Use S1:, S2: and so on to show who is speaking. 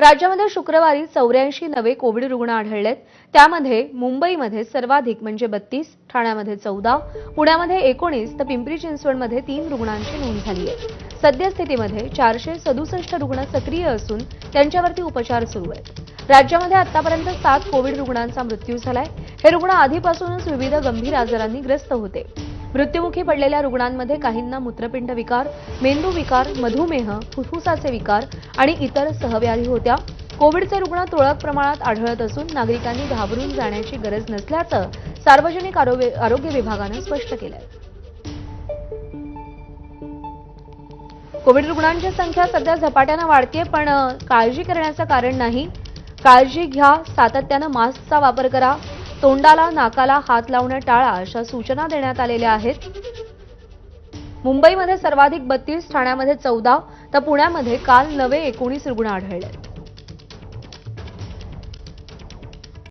S1: राज्यामध्ये शुक्रवारी चौऱ्याऐंशी नवे कोविड रुग्ण आढळलेत. त्यामध्ये मुंबईमध्ये सर्वाधिक म्हणजे बत्तीस ठाण्यामध्ये चौदा पुण्यामध्ये एकोणीस तर पिंपरी चिंचवडमध्ये तीन रुग्णांची नोंद झाली आहे. सद्यस्थितीमध्ये चारशे सदुसष्ट रुग्ण सक्रिय असून त्यांच्यावरती उपचार सुरू आहेत. राज्यामध्ये आतापर्यंत सात कोविड रुग्णांचा मृत्यू झालाय. हे रुग्ण आधीपासूनच विविध गंभीर आजारांनी ग्रस्त होते. मृत्युमुखी पडलेल्या रुग्णांमध्ये काहींना मूत्रपिंड विकार मेंदू विकार मधुमेह फुफ्फुसाचे विकार आणि इतर सहव्याधी होत्या. कोविडचे रुग्ण तुरळक प्रमाणात आढळत असून नागरिकांनी घाबरून जाण्याची गरज नसल्याचं सार्वजनिक आरोग्य आरोग्य विभागानं स्पष्ट केलंय. कोविड रुग्णांची संख्या सध्या झपाट्यानं वाढते पण काळजी करण्याचं कारण नाही. काळजी घ्या सातत्यानं मास्कचा वापर करा. तोंडाला नाकाला हात लावणं टाळा अशा सूचना देण्यात आलेल्या आहेत. मुंबईमध्ये सर्वाधिक बत्तीस ठाण्यामध्ये चौदा तर पुण्यामध्ये काल नवे एकोणीस रुग्ण आढळले.